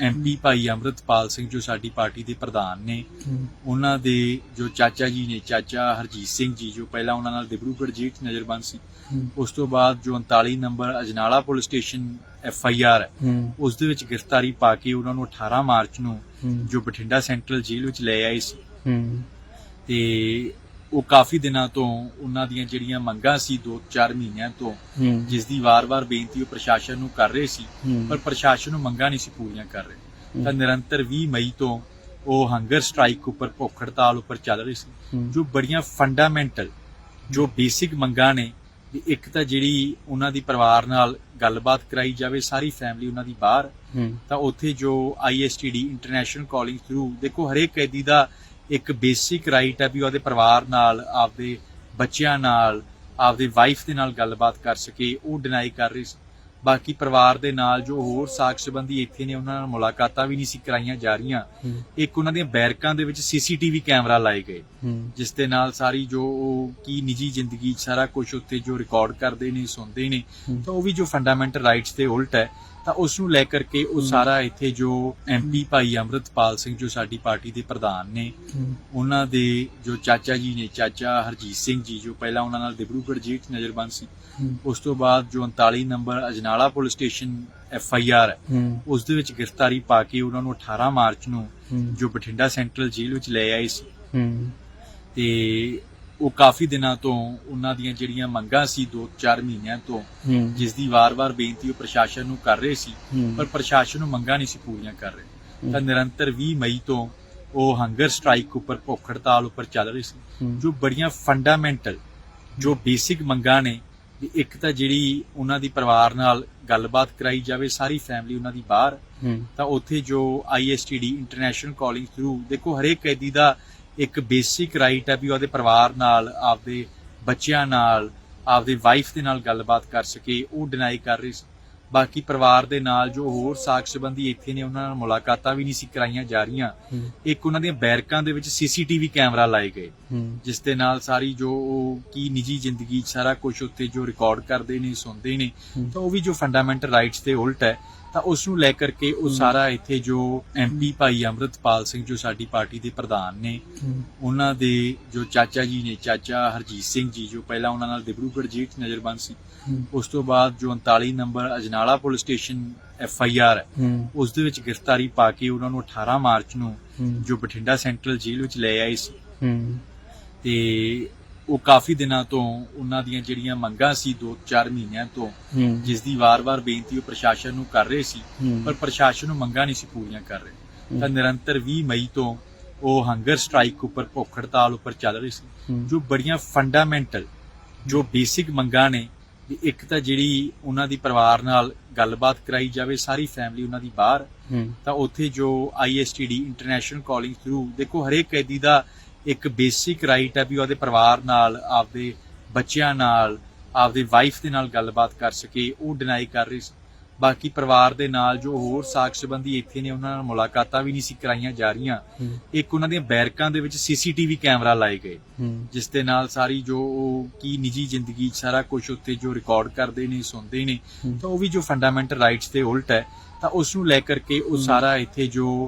MP ਭਾਈ ਅੰਮ੍ਰਿਤਪਾਲ ਸਿੰਘ ਜੋ ਸਾਡੀ party ਦੇ ਪ੍ਰਧਾਨ ਨੇ ਉਹਨਾਂ ਦੇ ਜੋ ਚਾਚਾ ਜੀ ਨੇ ਚਾਚਾ ਹਰਜੀਤ ਸਿੰਘ ਜੀ ਜੋ ਪਹਿਲਾਂ ਉਹਨਾਂ ਨਾਲ ਡਿਬਰੂਗੜ੍ਹ ਜੇਲ੍ਹ 'ਚ ਨਜ਼ਰਬੰਦ ਸੀ ਉਸ ਤੋਂ ਬਾਅਦ ਜੋ 39 number Ajnala police station F I R ਉਸ ਦੇ ਵਿੱਚ ਗ੍ਰਿਫਤਾਰੀ ਪਾ ਕੇ ਉਹਨਾਂ ਨੂੰ 18 ਮਾਰਚ ਨੂੰ ਜੋ ਬਠਿੰਡਾ ਸੈਂਟਰਲ ਜੇਲ੍ਹ ਵਿੱਚ ਲੈ ਆਏ ਸੀ। ਤੇ ਉਹ ਕਾਫੀ ਦਿਨਾਂ ਤੋਂ ਉਹਨਾਂ ਦੀਆਂ ਜਿਹੜੀਆਂ ਮੰਗਾਂ ਸੀ 2-4 ਮਹੀਨਿਆਂ ਤੋਂ ਜਿਸ ਦੀ ਵਾਰ-ਵਾਰ ਬੇਨਤੀ ਉਹ ਪ੍ਰਸ਼ਾਸਨ ਨੂੰ ਕਰ ਰਹੇ ਸੀ ਪਰ ਪ੍ਰਸ਼ਾਸਨ ਨੂੰ ਮੰਗਾਂ ਨਹੀਂ ਸੀ ਪੂਰੀਆਂ ਕਰ ਰਹੇ। ਤਾਂ ਨਿਰੰਤਰ 20 ਮਈ ਤੋਂ ਉਹ ਹੰਗਰ ਸਟ੍ਰਾਈਕ ਉੱਪਰ ਭੁੱਖ ਹੜਤਾਲ ਉੱਪਰ ਚੱਲ ਰਹੀ ਸੀ ਜੋ ਬੜੀਆਂ ਫੰਡਾਮੈਂਟਲ ਜੋ ਬੇਸਿਕ ਮੰਗਾਂ ਨੇ ਵੀ ਇੱਕ ਤਾਂ ਜਿਹੜੀ ਉਹਨਾਂ ਦੀ ਪਰਿਵਾਰ ਨਾਲ ਗੱਲਬਾਤ ਕਰਾਈ ਜਾਵੇ ਸਾਰੀ ਫੈਮਿਲੀ ਉਹਨਾਂ ਦੀ ਬਾਹਰ ਤਾਂ ਉੱਥੇ ਜੋ ਆਈਐਸਟੀਡੀ ਇੰਟਰਨੈਸ਼ਨਲ ਕਾਲਿੰਗ ਥਰੂ ਦੇਖੋ ਹਰੇਕ ਕੈਦੀ ਦਾ ਇੱਕ ਬੇਸਿਕ ਰਾਈਟ ਹੈ ਵੀ ਉਹਦੇ ਪਰਿਵਾਰ ਨਾਲ ਆਪਦੇ ਬੱਚਿਆਂ ਨਾਲ ਆਪਦੇ ਵਾਈਫ ਦੇ ਨਾਲ ਗੱਲਬਾਤ ਕਰ ਸਕੇ ਉਹ ਡਿਨਾਈ ਕਰ ਰਹੀ ਸੀ। ਬਾਕੀ ਪਰਿਵਾਰ ਦੇ ਨਾਲ ਜੋ ਹੋਰ ਸਾਖ ਸੰਬੰਧੀ ਇੱਥੇ ਨੇ ਉਹਨਾਂ ਨਾਲ ਮੁਲਾਕਾਤਾਂ ਵੀ ਨਹੀਂ ਸੀ ਕਰਾਈਆਂ ਜਾ ਰਹੀਆਂ। ਇੱਕ ਉਹਨਾਂ ਦੀਆਂ ਬੈਰਕਾਂ ਦੇ ਵਿੱਚ ਸੀਸੀਟੀਵੀ ਕੈਮਰਾ ਲਾਏ ਗਏ ਜਿਸ ਦੇ ਨਾਲ ਸਾਰੀ ਜੋ ਉਹ ਕੀ ਨਿੱਜੀ ਜ਼ਿੰਦਗੀ ਸਾਰਾ ਕੁਝ ਉੱਤੇ ਜੋ ਰਿਕਾਰਡ ਕਰਦੇ ਨੇ ਸੁਣਦੇ ਨੇ ਤਾਂ ਉਹ ਵੀ ਜੋ ਫੰਡਾਮੈਂਟਲ ਰਾਈਟਸ ਤੇ ਉਲਟ ਹੈ ਤਾਂ ਉਸ ਨੂੰ ਲੈ ਕਰਕੇ ਉਹ ਸਾਰਾ ਇੱਥੇ ਜੋ ਐਮਪੀ ਭਾਈ ਅੰਮ੍ਰਿਤਪਾਲ ਸਿੰਘ ਜੋ ਸਾਡੀ ਪਾਰਟੀ ਦੇ ਪ੍ਰਧਾਨ ਨੇ ਉਹਨਾਂ ਦੇ ਜੋ ਚਾਚਾ ਜੀ ਨੇ ਚਾਚਾ ਹਰਜੀਤ ਸਿੰਘ ਜੀ ਜੋ ਪਹਿਲਾਂ ਉਹਨਾਂ ਨਾਲ ਡਿਬਰੂਗੜ੍ਹ ਜੇਲ੍ਹ 'ਚ ਨਜ਼ਰਬੰਦ ਸੀ ਉਸ ਤੋਂ ਬਾਅਦ ਜੋ 39 number Ajnala police station F I R ਉਸ ਦੇ ਵਿੱਚ ਗ੍ਰਿਫਤਾਰੀ ਪਾ ਕੇ ਉਹਨਾਂ ਨੂੰ 18 ਮਾਰਚ ਨੂੰ ਜੋ ਬਠਿੰਡਾ ਸੈਂਟਰਲ ਜੇਲ੍ਹ ਵਿੱਚ ਲੈ ਆਏ ਸੀ। ਤੇ ਉਹ ਕਾਫੀ ਦਿਨਾਂ ਤੋਂ ਉਹਨਾਂ ਦੀਆਂ ਜਿਹੜੀਆਂ ਮੰਗਾਂ ਸੀ 2-4 ਮਹੀਨਿਆਂ ਤੋਂ ਜਿਸ ਦੀ ਵਾਰ-ਵਾਰ ਬੇਨਤੀ ਉਹ ਪ੍ਰਸ਼ਾਸਨ ਨੂੰ ਕਰ ਰਹੇ ਸੀ ਪਰ ਪ੍ਰਸ਼ਾਸਨ ਨੂੰ ਮੰਗਾਂ ਨਹੀਂ ਸੀ ਪੂਰੀਆਂ ਕਰ ਰਹੇ। ਤਾਂ ਨਿਰੰਤਰ 20 ਮਈ ਤੋਂ ਉਹ ਹੰਗਰ ਸਟ੍ਰਾਈਕ ਉੱਪਰ ਭੁੱਖ ਹੜਤਾਲ ਉੱਪਰ ਚੱਲ ਰਹੀ ਸੀ ਜੋ ਬੜੀਆਂ ਫੰਡਾਮੈਂਟਲ ਜੋ ਬੇਸਿਕ ਮੰਗਾਂ ਨੇ ਵੀ ਇੱਕ ਤਾਂ ਜਿਹੜੀ ਉਹਨਾਂ ਦੀ ਪਰਿਵਾਰ ਨਾਲ ਗੱਲਬਾਤ ਕਰਾਈ ਜਾਵੇ ਸਾਰੀ ਫੈਮਿਲੀ ਉਹਨਾਂ ਦੀ ਬਾਹਰ ਤਾਂ ਉੱਥੇ ਜੋ ਆਈਐਸਟੀਡੀ ਇੰਟਰਨੈਸ਼ਨਲ ਕਾਲਿੰਗ ਥਰੂ ਦੇਖੋ ਹਰੇਕ ਕੈਦੀ ਦਾ ਇੱਕ ਬੇਸਿਕ ਰਾਈਟ ਹੈ ਵੀ ਉਹਦੇ ਪਰਿਵਾਰ ਨਾਲ ਆਪਦੇ ਬੱਚਿਆਂ ਨਾਲ ਆਪਦੇ ਵਾਈਫ ਦੇ ਨਾਲ ਗੱਲਬਾਤ ਕਰ ਸਕੇ ਉਹ ਡਿਨਾਈ ਕਰ ਰਹੀ ਸੀ ਬਾਕੀ ਪਰਿਵਾਰ ਦੇ ਨਾਲ ਜੋ ਹੋਰ ਸਾਖ ਸੰਬੰਧੀ ਇੱਥੇ ਨੇ ਉਹਨਾਂ ਨਾਲ ਮੁਲਾਕਾਤਾਂ ਵੀ ਨਹੀਂ ਸੀ ਕਰਾਈਆਂ ਜਾ ਰਹੀਆਂ। ਇੱਕ ਉਹਨਾਂ ਦੀਆਂ ਬੈਰਕਾਂ ਦੇ ਵਿੱਚ ਸੀਸੀਟੀਵੀ ਕੈਮਰਾ ਲਾਏ ਗਏ ਜਿਸ ਦੇ ਨਾਲ ਸਾਰੀ ਜੋ ਕੀ ਨਿੱਜੀ ਜ਼ਿੰਦਗੀ ਸਾਰਾ ਕੁਝ ਉੱਤੇ ਜੋ ਰਿਕਾਰਡ ਕਰਦੇ ਨੇ ਸੁਣਦੇ ਨੇ ਤਾਂ ਉਹ ਵੀ ਜੋ ਫੰਡਾਮੈਂਟਲ ਰਾਈਟਸ ਤੇ ਉਲਟ ਹੈ ਤਾਂ ਉਸ ਨੂੰ ਲੈ ਕਰਕੇ ਉਹ ਸਾਰਾ ਇੱਥੇ ਜੋ ਐਮਪੀ ਭਾਈ ਅੰਮ੍ਰਿਤਪਾਲ ਸਿੰਘ ਜੋ ਸਾਡੀ ਪਾਰਟੀ ਦੇ ਪ੍ਰਧਾਨ ਨੇ ਉਹਨਾਂ ਦੇ ਜੋ ਚਾਚਾ ਜੀ ਨੇ ਚਾਚਾ ਹਰਜੀਤ ਸਿੰਘ ਜੀ ਜੋ ਪਹਿਲਾਂ ਉਹਨਾਂ ਨਾਲ ਡਿਬਰੂਗੜ੍ਹ ਜੇਲ੍ਹ 'ਚ ਨਜ਼ਰਬੰਦ ਸੀ ਉਸ ਤੋਂ ਬਾਅਦ ਜੋ 39 number Ajnala police station F I R ਉਸ ਦੇ ਵਿੱਚ ਗ੍ਰਿਫਤਾਰੀ ਪਾ ਕੇ ਉਹਨਾਂ ਨੂੰ 18 ਮਾਰਚ ਨੂੰ ਜੋ ਬਠਿੰਡਾ ਸੈਂਟਰਲ ਜੇਲ੍ਹ ਵਿੱਚ ਲੈ ਆਏ ਸੀ। ਤੇ ਉਹ ਕਾਫੀ ਦਿਨਾਂ ਤੋਂ ਉਹਨਾਂ ਦੀਆਂ ਜਿਹੜੀਆਂ ਮੰਗਾਂ ਸੀ 2-4 ਮਹੀਨਿਆਂ ਤੋਂ ਜਿਸ ਦੀ ਵਾਰ-ਵਾਰ ਬੇਨਤੀ ਉਹ ਪ੍ਰਸ਼ਾਸਨ ਨੂੰ ਕਰ ਰਹੇ ਸੀ ਪਰ ਪ੍ਰਸ਼ਾਸਨ ਨੂੰ ਮੰਗਾਂ ਨਹੀਂ ਸੀ ਪੂਰੀਆਂ ਕਰ ਰਹੇ। ਤਾਂ ਨਿਰੰਤਰ 20 ਮਈ ਤੋਂ ਉਹ ਹੰਗਰ ਸਟ੍ਰਾਈਕ ਉੱਪਰ ਭੁੱਖ ਹੜਤਾਲ ਉੱਪਰ ਚੱਲ ਰਹੀ ਸੀ ਜੋ ਬੜੀਆਂ ਫੰਡਾਮੈਂਟਲ ਜੋ ਬੇਸਿਕ ਮੰਗਾਂ ਨੇ ਵੀ ਇੱਕ ਤਾਂ ਜਿਹੜੀ ਉਹਨਾਂ ਦੀ ਪਰਿਵਾਰ ਨਾਲ ਗੱਲਬਾਤ ਕਰਾਈ ਜਾਵੇ ਸਾਰੀ ਫੈਮਿਲੀ ਉਹਨਾਂ ਦੀ ਬਾਹਰ ਤਾਂ ਉੱਥੇ ਜੋ ਆਈਐਸਟੀਡੀ ਇੰਟਰਨੈਸ਼ਨਲ ਕਾਲਿੰਗ ਥਰੂ ਦੇਖੋ ਹਰੇਕ ਕੈਦੀ ਦਾ ਇੱਕ ਬੇਸਿਕ ਰਾਈਟ ਹੈ ਵੀ ਉਹਦੇ ਪਰਿਵਾਰ ਨਾਲ ਆਪਦੇ ਬੱਚਿਆਂ ਨਾਲ ਆਪਦੇ ਵਾਈਫ ਦੇ ਨਾਲ ਗੱਲਬਾਤ ਕਰ ਸਕੇ ਉਹ ਡਿਨਾਈ ਕਰ ਰਹੀ ਸੀ। ਬਾਕੀ ਪਰਿਵਾਰ ਦੇ ਨਾਲ ਜੋ ਹੋਰ ਸਾਖ ਸੰਬੰਧੀ ਇੱਥੇ ਨੇ ਉਹਨਾਂ ਨਾਲ ਮੁਲਾਕਾਤਾਂ ਵੀ ਨਹੀਂ ਸੀ ਕਰਾਈਆਂ ਜਾ ਰਹੀਆਂ। ਇੱਕ ਉਹਨਾਂ ਦੀਆਂ ਬੈਰਕਾਂ ਦੇ ਵਿੱਚ ਸੀਸੀਟੀਵੀ ਕੈਮਰਾ ਲਾਏ ਗਏ ਜਿਸ ਦੇ ਨਾਲ ਸਾਰੀ ਜੋ ਕੀ ਨਿੱਜੀ ਜ਼ਿੰਦਗੀ ਸਾਰਾ ਕੁਝ ਉੱਤੇ ਜੋ ਰਿਕਾਰਡ ਕਰਦੇ ਨੇ ਸੁਣਦੇ ਨੇ ਤਾਂ ਉਹ ਵੀ ਜੋ ਫੰਡਾਮੈਂਟਲ ਰਾਈਟਸ ਤੇ ਉਲਟ ਹੈ ਤਾਂ ਉਸ ਨੂੰ ਲੈ ਕਰਕੇ ਉਹ ਸਾਰਾ ਇੱਥੇ ਜੋ